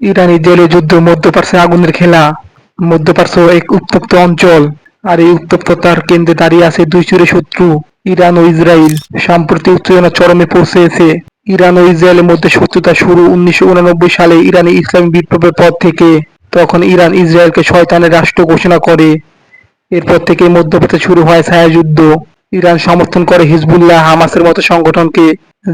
Iran Israeli যুদ্ধ, মধ্যপ্রাচ্যে আগুনের খেলা, মধ্যপ্রাচ্য এক উত্তপ্ত অঞ্চল, আর এই উত্তপ্ততার কেন্দ্রে দাঁড়িয়ে আছে দুই চিরে শত্রু, ইরান ও ইসরায়েল। সাম্প্রতিক উত্তেজনা চরমে পৌঁছেছে। ইরান ও ইসরায়েলের মধ্যে শত্রুতা শুরু উনিশশো সালে ইরানি ইসলামী বিপ্লবের পর থেকে। তখন ইরান ইসরায়েলকে শয়তানের রাষ্ট্র ঘোষণা করে। এরপর থেকে মধ্যপ্রাচ্যে শুরু হয় ছায়াযুদ্ধ ইরান সমর্থন করে হিজবুল্লাহ হামাসের মতো সংগঠনকে,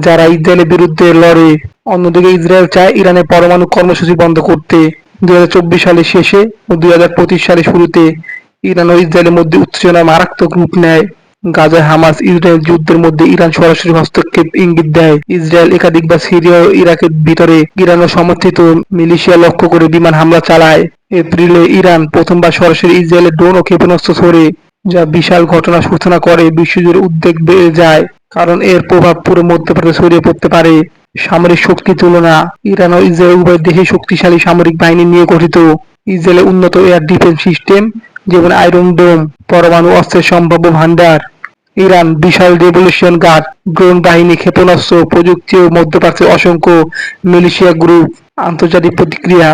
যারা ইসরায়েলের বিরুদ্ধে লড়ে। অন্যদিকে ইসরায়েল চায় ইরানের পরমাণু কর্মসূচি বন্ধ করতে। দুই হাজার চব্বিশ সালের শেষে ও দুই সালের শুরুতে ইরান ও ইসরায়েলের মধ্যে উত্তেজনা মারাত্মক রূপ নেয়। গাজায় হামাস ইসরায়েল যুদ্ধের মধ্যে ইরান সরাসরি হস্তক্ষেপ ইঙ্গিত দেয়। ইসরায়েল একাধিকবার সিরিয়া ও ইরাকের ভিতরে ইরান ও সমর্থিত মিলিশিয়া লক্ষ্য করে বিমান হামলা চালায়। এপ্রিলে ইরান প্রথমবার সরাসরি ইসরায়েলের ড্রোন ও ক্ষেপণাস্ত্র ছোড়ে, যা বিশাল ঘটনা সূচনা করে বিশ্বজুড়ে উদ্বেগ বেড়ে যায়, কারণ এর প্রভাব পুরো মধ্যপ্রাচ্যে ছড়িয়ে পড়তে পারে। সামরিক শক্তির তুলনা ইরান ও ইসরায়েল উভয় দেশে শক্তিশালী সামরিক বাহিনী নিয়ে গঠিত। ইসরায়েলের উন্নত এয়ার ডিফেন্স সিস্টেম, যেমন আয়রন ডোম, পরমাণু অস্ত্রের সম্ভাব্য ভান্ডার ইরান বিশাল রেভলিউশন গার্ড, ড্রোন বাহিনী, ক্ষেপণাস্ত্র, প্রযুক্তি ও মধ্যপ্রাচ্যের অসংখ্য মিলিশিয়া গ্রুপ, আন্তর্জাতিক প্রতিক্রিয়া,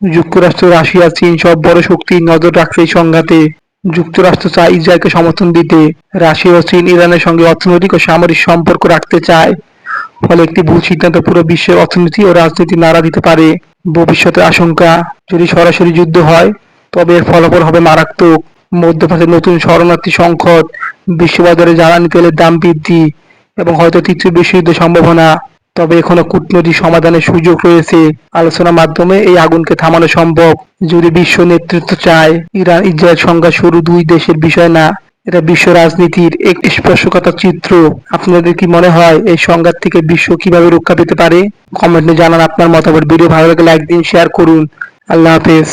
যুক্তরাষ্ট্র, রাশিয়া, চীন সব বড় শক্তি নজর রাখছে এই সংঘাতে। যুক্তরাষ্ট্র চায় ইসরায়েলকে সমর্থন দিতে। রাশিয়া ও চীন ইরানের সঙ্গে অর্থনৈতিক ও সামরিক সম্পর্ক রাখতে চায়। ফলে একটি ভুল সিদ্ধান্ত পুরো বিশ্বের অর্থনীতি ও রাজনীতি নাড়া দিতে পারে। ভবিষ্যতের আশঙ্কা, যদি সরাসরি যুদ্ধ হয়, তবে এর ফলাফল হবে মারাত্মক। মধ্যপ্রাচ্যে নতুন শরণার্থী সংকট বিশ্ববাজারে জ্বালানি তেলের দাম বৃদ্ধি, এবং হয়তো তৃতীয় বিশ্বযুদ্ধের সম্ভাবনা। তবে এখনও কূটনৈতিক সমাধানের সুযোগ রয়েছে। আলোচনার মাধ্যমে এই আগুনকে থামানো সম্ভব, যদি বিশ্ব নেতৃত্ব চায়। ইরান ইসরায়েল সংঘাত শুরু দুই দেশের বিষয় না। এটা বিশ্ব রাজনীতির এক স্পর্শকতা চিত্র। আপনাদের কি মনে হয় এই সংঘাত থেকে বিশ্ব কীভাবে রক্ষা পেতে পারে? কমেন্টে জানান আপনার মতামত। ভিডিও ভালো লাগলে লাইক দিন শেয়ার করুন। আল্লাহ হাফেজ।